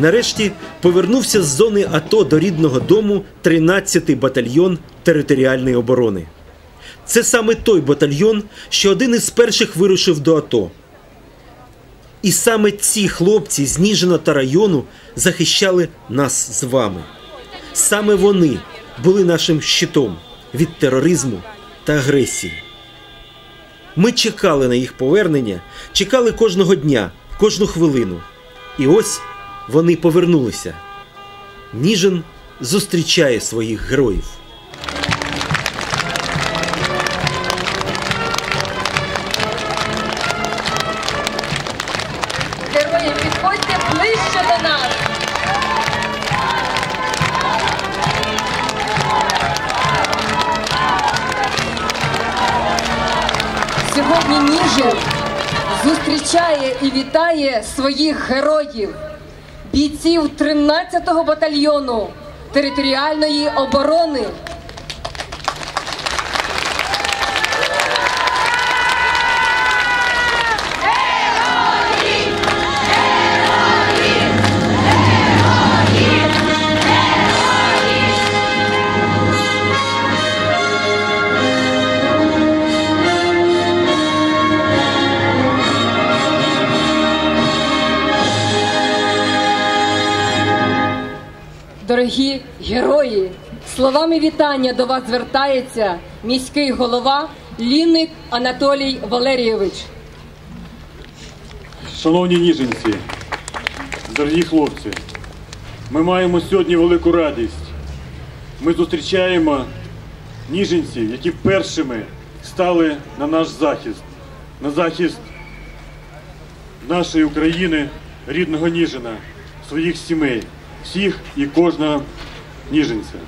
Нарешті повернувся з зони АТО до рідного дому 13-й батальйон територіальної оборони. Це саме той батальйон, що один із перших вирушив до АТО. І саме ці хлопці з Ніжина та району захищали нас з вами. Саме вони були нашим щитом від тероризму та агресії. Ми чекали на їх повернення, чекали кожного дня, кожну хвилину. І ось вони повернулися. Ніжин зустрічає своїх героїв. Герої, підходьте ближче до нас. Сьогодні Ніжин зустрічає і вітає своїх героїв, бійців 13-го батальйону територіальної оборони. Дорогі герої, словами вітання до вас звертається міський голова Лінник Анатолій Валерійович. Шановні ніженці, дорогі хлопці, ми маємо сьогодні велику радість. Ми зустрічаємо ніженців, які першими стали на наш захист, на захист нашої України, рідного Ніжина, своїх сімей, всіх і кожного ніженця.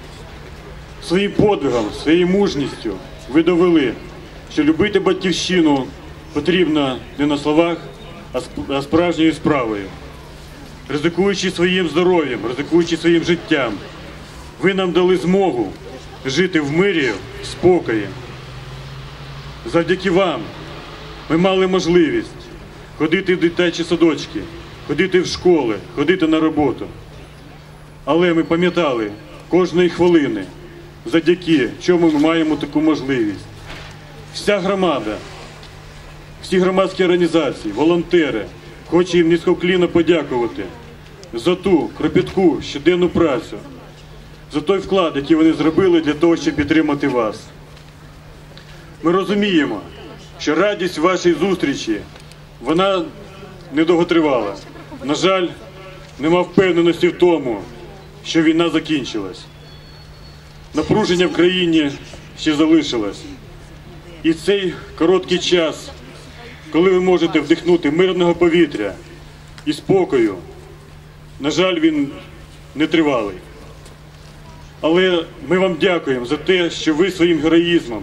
Своїм подвигом, своєю мужністю ви довели, що любити батьківщину потрібно не на словах, а справжньою справою. Ризикуючи своїм здоров'ям, ризикуючи своїм життям, ви нам дали змогу жити в мирі, в спокої. Завдяки вам ми мали можливість ходити в дитячі садочки, ходити в школи, ходити на роботу. Але ми пам'ятали кожної хвилини, завдяки чому ми маємо таку можливість. Вся громада, всі громадські організації, волонтери, хочу їм низькоклінно подякувати за ту кропітку щоденну працю, за той вклад, який вони зробили для того, щоб підтримати вас. Ми розуміємо, що радість вашої зустрічі вона недовго тривала. На жаль, нема впевненості в тому, що війна закінчилась. Напруження в країні ще залишилось. І цей короткий час, коли ви можете вдихнути мирного повітря і спокою, на жаль, він не тривалий. Але ми вам дякуємо за те, що ви своїм героїзмом,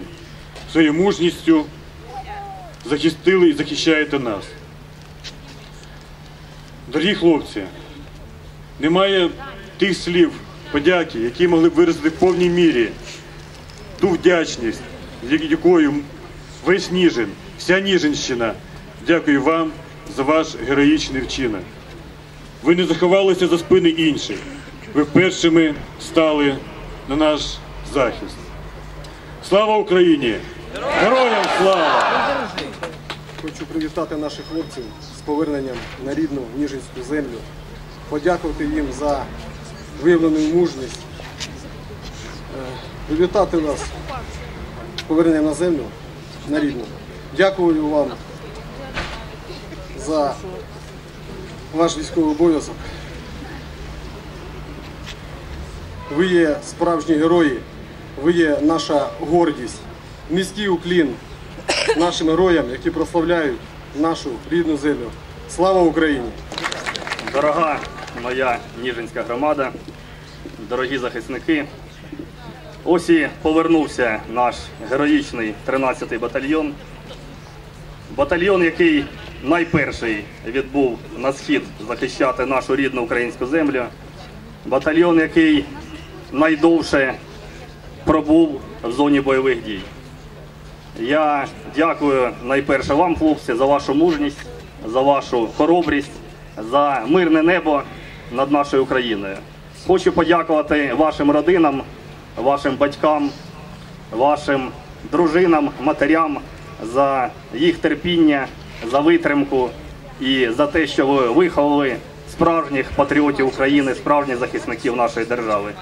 своєю мужністю захистили і захищаєте нас. Дорогі хлопці, немає тих слів подяки, які могли б виразити в повній мірі ту вдячність, якою весь Ніжин, вся Ніжинщина дякую вам за ваш героїчний вчинок. Ви не заховалися за спини інших. Ви першими стали на наш захист. Слава Україні! Героям слава! Хочу привітати наших хлопців з поверненням на рідну Ніжинську землю, подякувати їм за виявлену мужність, е, привітати вас з на землю на рідну. Дякую вам за ваш військовий обов'язок. Ви є справжні герої, ви є наша гордість, низький уклін нашим героям, які прославляють нашу рідну землю. Слава Україні! Дорога моя Ніжинська громада, дорогі захисники. Ось і повернувся наш героїчний 13-й батальйон. Батальйон, який найперший відбув на схід захищати нашу рідну українську землю. Батальйон, який найдовше пробув в зоні бойових дій. Я дякую найперше вам, хлопці, за вашу мужність, за вашу хоробрість, за мирне небо над нашою Україною. Хочу подякувати вашим родинам, вашим батькам, вашим дружинам, матерям за їх терпіння, за витримку і за те, що ви виховали справжніх патріотів України, справжніх захисників нашої держави.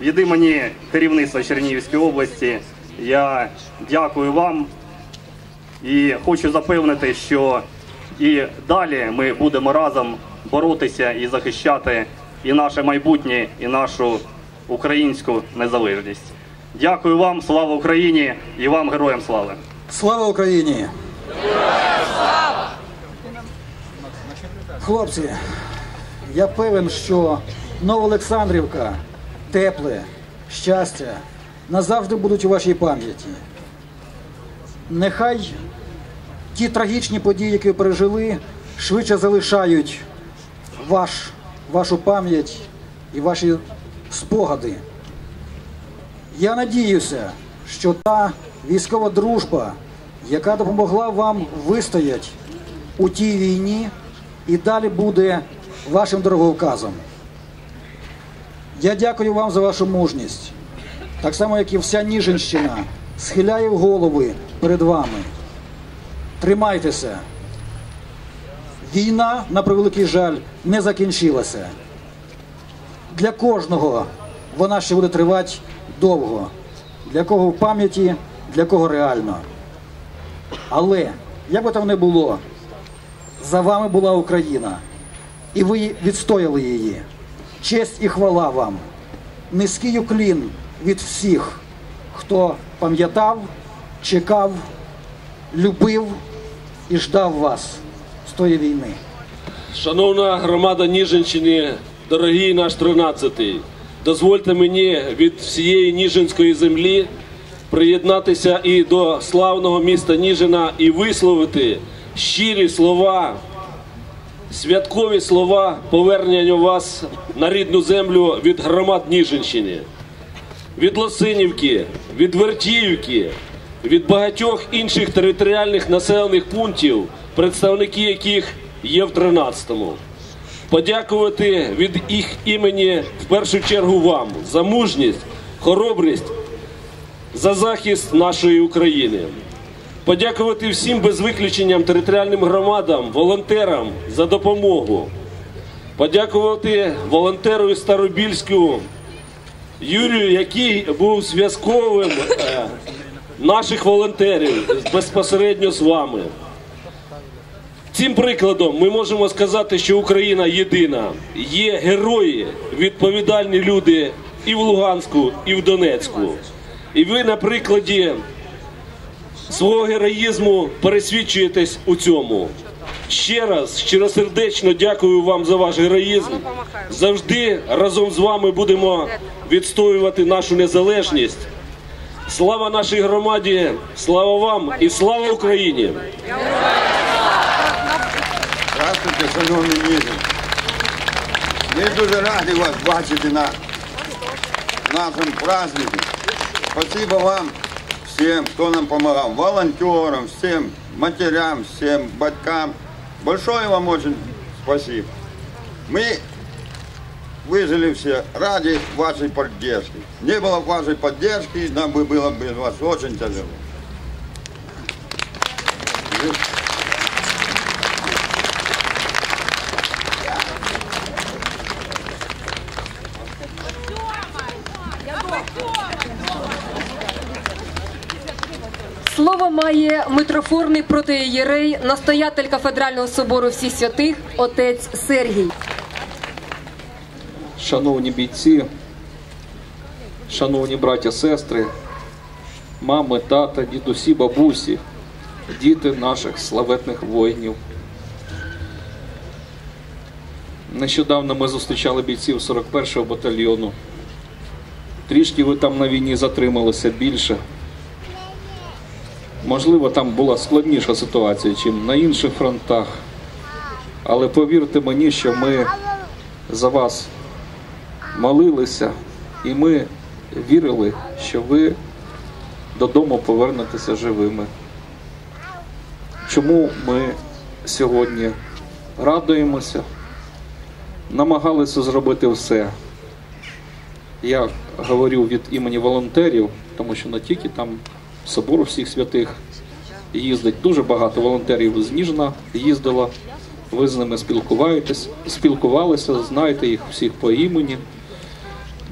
Від імені керівництва Чернігівської області я дякую вам і хочу запевнити, що і далі ми будемо разом боротися і захищати і наше майбутнє, і нашу українську незалежність. Дякую вам, слава Україні і вам, героям слави! Слава Україні! Хлопці, я певен, що Новоолександрівка, тепле, щастя назавжди будуть у вашій пам'яті. Нехай ті трагічні події, які пережили, швидше залишають ваш, вашу пам'ять і ваші спогади. Я надіюся, що та військова дружба, яка допомогла вам вистояти у тій війні, і далі буде вашим дороговказом. Я дякую вам за вашу мужність, так само, як і вся Ніжинщина, схиляє голови перед вами. Тримайтеся. Війна, на превеликий жаль, не закінчилася. Для кожного вона ще буде тривати довго. Для кого в пам'яті, для кого реально. Але, як би там не було, за вами була Україна, і ви відстояли її. Честь і хвала вам. Низький уклін від всіх, хто пам'ятав, чекав, любив і ждав вас з тої війни. Шановна громада Ніжинщини, дорогий наш 13-й, дозвольте мені від всієї Ніжинської землі приєднатися і до славного міста Ніжина і висловити щирі слова, святкові слова повернення вас на рідну землю від громад Ніжинщини від Лосинівки, від Вертіївки, від багатьох інших територіальних населених пунктів, представники яких є в 13-му. Подякувати від їх імені в першу чергу вам за мужність, хоробрість, за захист нашої України. Подякувати всім без виключенням територіальним громадам, волонтерам за допомогу. Подякувати волонтеру із Старобільську Юрію, який був зв'язковим е, наших волонтерів безпосередньо з вами. Цим прикладом ми можемо сказати, що Україна єдина. Є герої, відповідальні люди і в Луганську, і в Донецьку. І ви на прикладі свого героїзму пересвідчуєтесь у цьому. Ще раз щиросердечно дякую вам за ваш героїзм. Завжди разом з вами будемо відстоювати нашу незалежність. Слава нашій громаді, слава вам і слава Україні! Здравствуйте, шановні ніжі. Ми дуже раді вас бачити на нашому празднику. Спасибо вам всім, хто нам допомагав, волонтерам, всім матерям, всім батькам. Большое вам очень спасибо. Мы выжили все ради вашей поддержки. Не было б вашей поддержки, нам бы было без вас очень тяжело. Слово має митрофорний протиєрей, настоятель кафедрального собору всіх святих, отець Сергій. Шановні бійці, шановні браття, сестри, мами, тата, дідусі, бабусі, діти наших славетних воїнів. Нещодавно ми зустрічали бійців 41-го батальйону. Трішки ви там на війні затрималися більше. Можливо, там була складніша ситуація, ніж на інших фронтах. Але повірте мені, що ми за вас молилися, і ми вірили, що ви додому повернетеся живими. чому ми сьогодні радуємося, намагалися зробити все. Я говорю від імені волонтерів, тому що не тільки там собор всіх святих їздить. Дуже багато волонтерів з Ніжна їздило. Ви з ними спілкуваєтесь, спілкувалися, знаєте їх всіх по імені.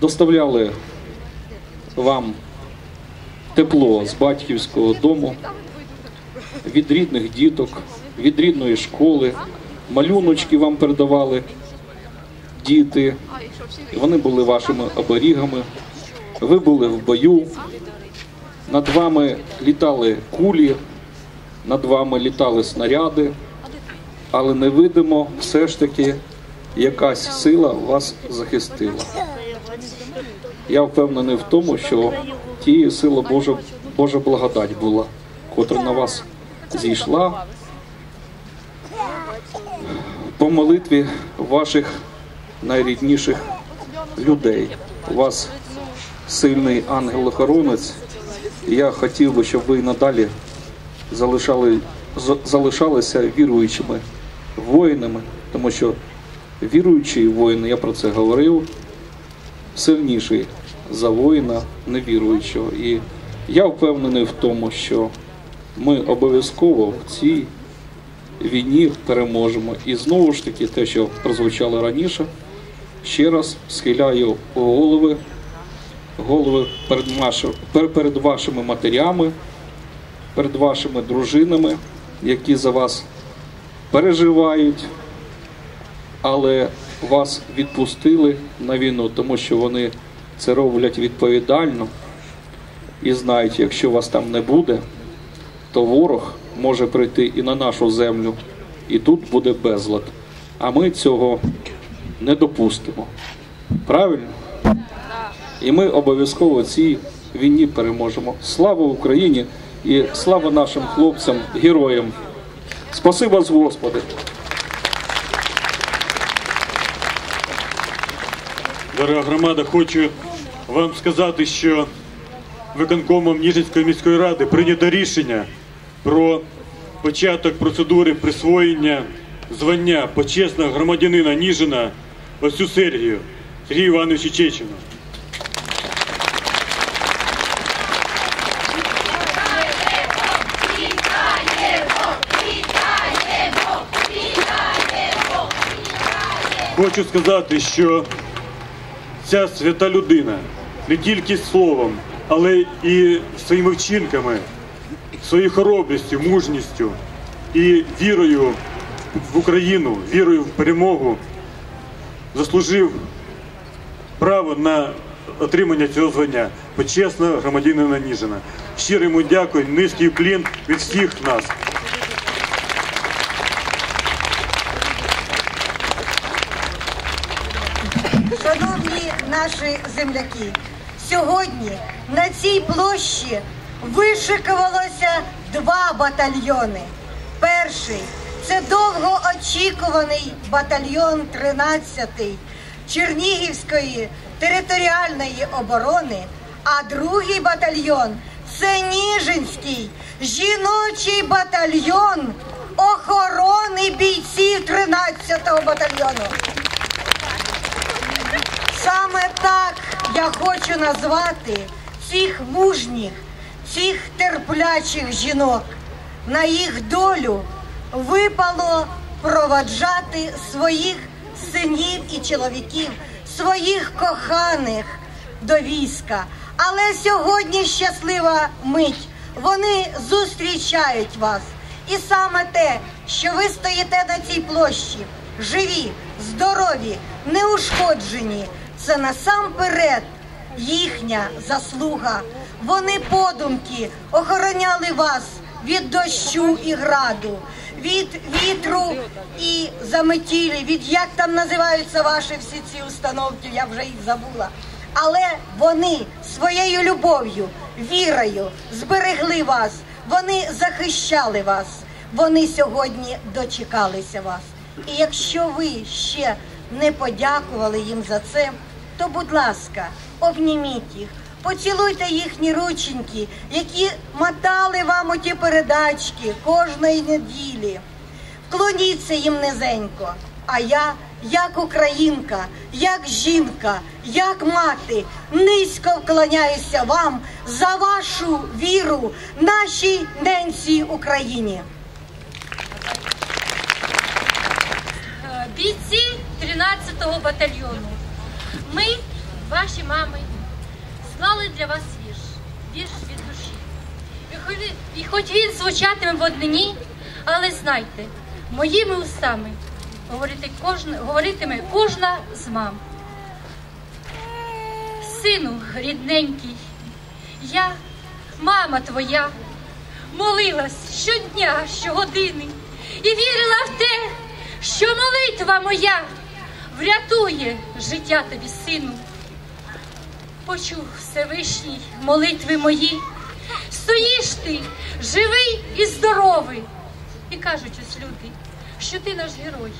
Доставляли вам тепло з батьківського дому, від рідних діток, від рідної школи. Малюночки вам передавали діти. Вони були вашими оберігами. Ви були в бою. Над вами літали кулі, над вами літали снаряди, але невидимо все ж таки якась сила вас захистила. Я впевнений в тому, що тією сила Божа, Божа благодать була, котра на вас зійшла по молитві ваших найрідніших людей. У вас сильний ангел-охоронець. Я хотів би, щоб ви і надалі залишали, залишалися віруючими воїнами, тому що віруючий воїн, я про це говорив, сильніший за воїна невіруючого. І я впевнений в тому, що ми обов'язково в цій війні переможемо. І знову ж таки, те, що прозвучало раніше, ще раз схиляю голови, голови перед, наши- перед вашими матерями, перед вашими дружинами, які за вас переживають, але вас відпустили на війну, тому що вони це роблять відповідально і знають, якщо вас там не буде, то ворог може прийти і на нашу землю, і тут буде безлад. А ми цього не допустимо. Правильно? І ми обов'язково цій війні переможемо. Слава Україні і слава нашим хлопцям, героям. Спасибо з Господи. Дорога громада, хочу вам сказати, що виконкомом Ніжинської міської ради прийнято рішення про початок процедури присвоєння звання почесного громадянина Ніжина Осю Сергію Сергію Івановичу Чечину. Хочу сказати, що ця свята людина не тільки словом, але і своїми вчинками, своєю хоробрістю, мужністю і вірою в Україну, вірою в перемогу заслужив право на отримання цього звання почесного громадянина Ніжина. Щиро йому дякую, низький уклін від всіх нас. Шановні земляки, сьогодні на цій площі вишикувалося два батальйони. Перший це довгоочікуваний батальйон 13-й Чернігівської територіальної оборони, а другий батальйон це Ніжинський жіночий батальйон охорони бійців 13-го батальйону. Саме так я хочу назвати цих мужніх, цих терплячих жінок. На їх долю випало проваджати своїх синів і чоловіків, своїх коханих до війська. Але сьогодні щаслива мить. Вони зустрічають вас. І саме те, що ви стоїте на цій площі, живі, здорові, неушкоджені, це насамперед їхня заслуга. Вони подумки охороняли вас від дощу і граду, від вітру і заметілі, від як там називаються ваші всі ці установки, я вже їх забула. Але вони своєю любов'ю, вірою зберегли вас, вони захищали вас, вони сьогодні дочекалися вас. І якщо ви ще не подякували їм за це, то, будь ласка, обніміть їх, Поцілуйте їхні рученьки, які мотали вам оті передачки кожної неділі. Вклоніться їм низенько. А я, як українка, як жінка, як мати, низько вклоняюся вам за вашу віру нашій ненці Україні. Бійці 13-го батальйону. Ми, ваші мами, склали для вас вірш, вірш від душі. І хоч, він звучатиме в однині, але знайте, моїми устами говоритиме кожна з мам. Сину рідненький, я, мама твоя, молилась щодня, щогодини і вірила в те, що молитва моя врятує життя тобі, сину. Почув Всевишній молитви мої, стоїш ти живий і здоровий. І кажуть ось люди, що ти наш герой,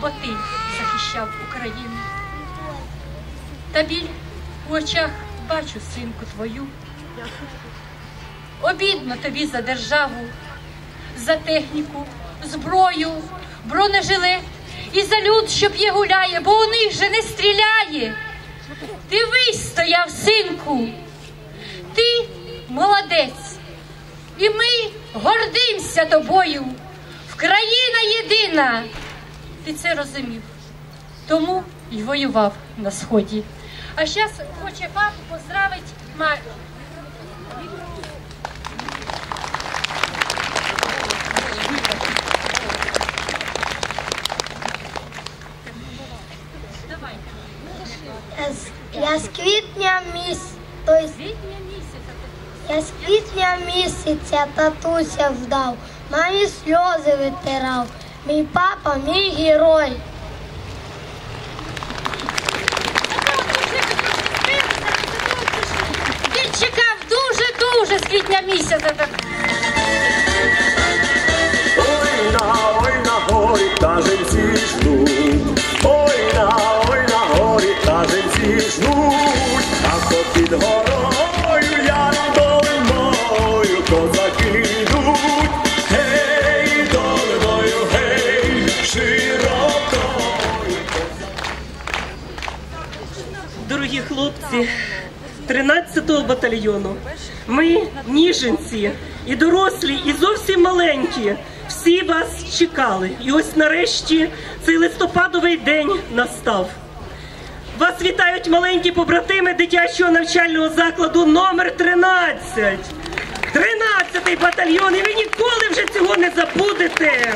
бо ти захищав Україну. Та біль у очах бачу, синку твою. Обідно тобі за державу, за техніку, зброю, бронежилет і за люд, що п'є гуляє, бо у них же не стріляє. Дивись, стояв, синку, ти молодець, і ми гордимося тобою. Вкраїна єдина. Ти це розумів, тому й воював на сході. А зараз хоче папу поздравити маму. Я з квітня місяця, я з квітня місяця татуся вдав, мамі сльози витирав. Мій папа, мій герой. Він чекав дуже-дуже з квітня місяця. 13-го батальйону, ми, ніженці, і дорослі, і зовсім маленькі, всі вас чекали. І ось нарешті цей листопадовий день настав. Вас вітають маленькі побратими дитячого навчального закладу номер 13. 13-й батальйон, і ви ніколи вже цього не забудете.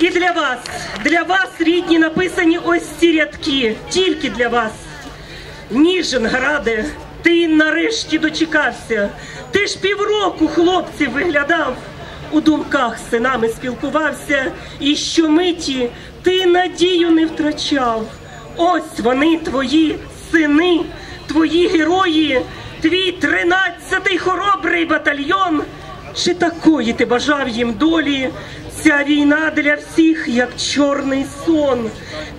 І для вас, для вас, рідні, написані ось ці рядки, тільки для вас. Ніженграде, ти нарешті дочекався. Ти ж півроку хлопців виглядав, у думках з синами спілкувався, і щомиті ти надію не втрачав. Ось вони, твої сини, твої герої, твій тринадцятий хоробрий батальйон. Чи такої ти бажав їм долі? Ця війна для всіх, як чорний сон.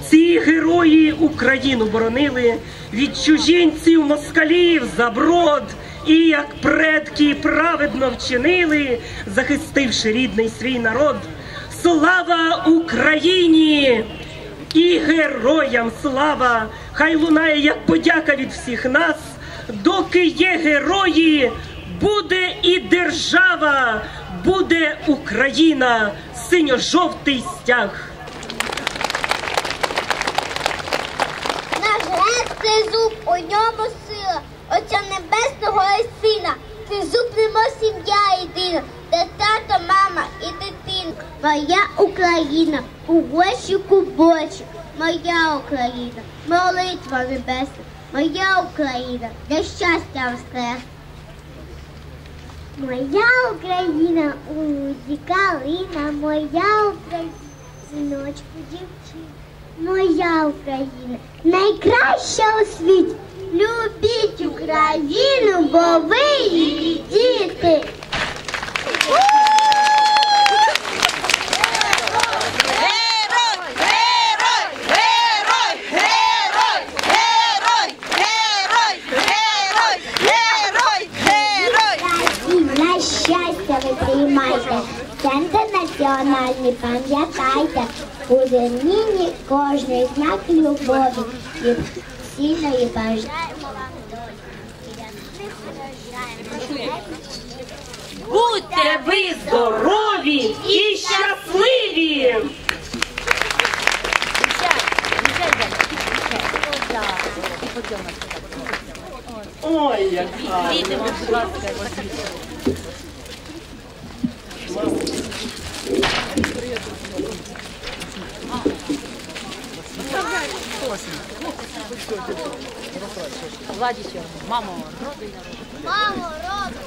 Ці герої Україну боронили від чужинців, москалів, заброд. І як предки праведно вчинили, захистивши рідний свій народ. Слава Україні! І героям слава! Хай лунає як подяка від всіх нас, доки є герої, буде і держава, буде Україна, синьо-жовтий стяг. Наш грех це зуб, у ньому сила, Отця Небесного і сина. Це зуб нема сім'я єдина, де тато, мама і дитина. Моя Україна, у гощику бочі, моя Україна, молитва небесна, моя Україна, для щастя воскрес. Моя Україна, у моя Україна, синочку дівчина. Моя Україна найкраща у світі. Любіть Україну, бо ви її діти. Герой! Герой! Герой! Герой! Герой! Центр національний, пам'ятайте, у зерніні кожний знак любові і сильної бажаємо вам Будьте ви здорові і щасливі! Ой, як гарно. Владіча, мамо, роди. Мамо, роду!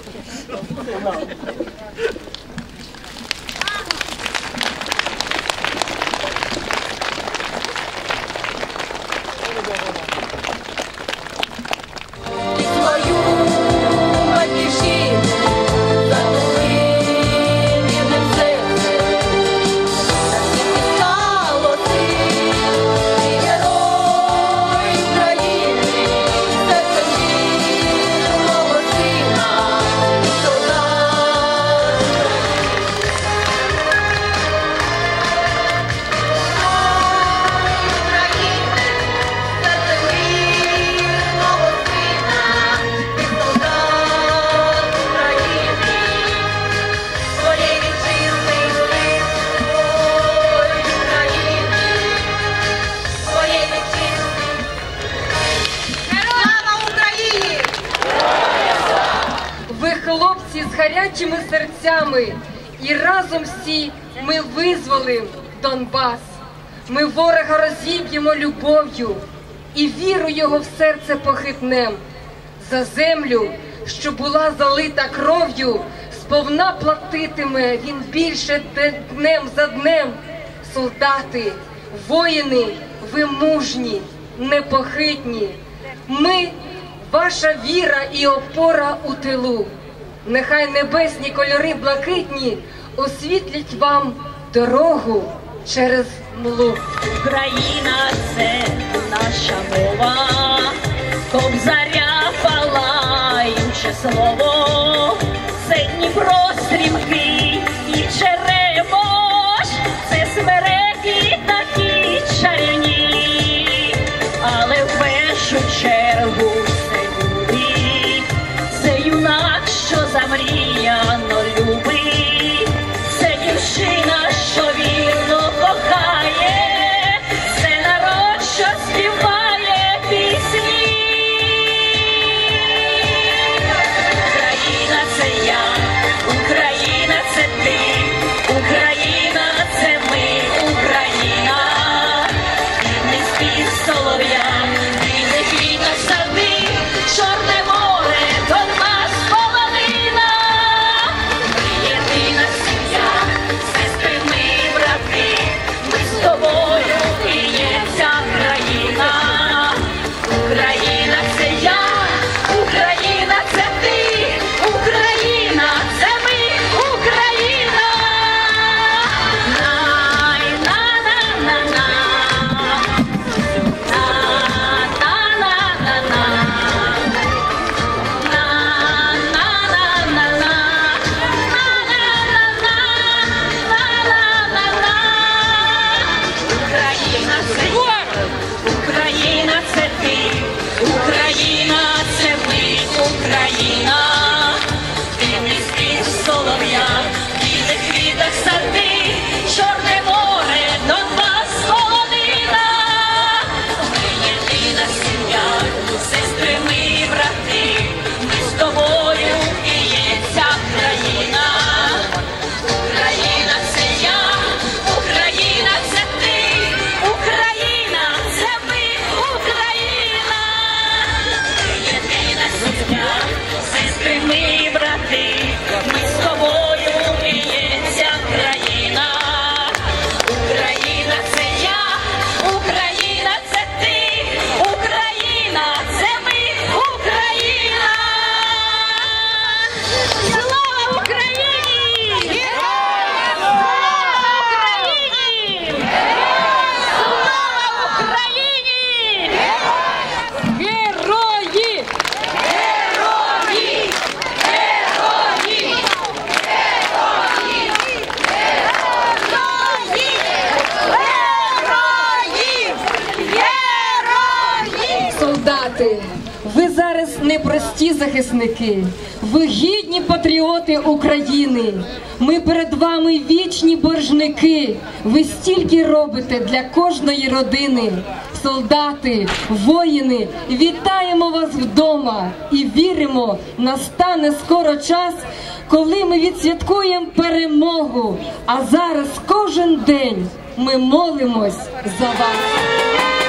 І віру його в серце похитнем. За землю, що була залита кров'ю, сповна платитиме він більше днем за днем. Солдати, воїни, ви мужні, непохитні. Ми ваша віра і опора у тилу. Нехай небесні кольори блакитні освітлять вам дорогу через млу. Україна це наша мова, кобзаря палаюче слово, це Дніпро стрімкий і черемош, це смереки такі чарівні, але в першу чергу це люди, це юнак, що замріяно ви гідні патріоти України. Ми перед вами вічні боржники. Ви стільки робите для кожної родини. Солдати, воїни, вітаємо вас вдома і віримо, настане скоро час, коли ми відсвяткуємо перемогу. А зараз кожен день ми молимось за вас.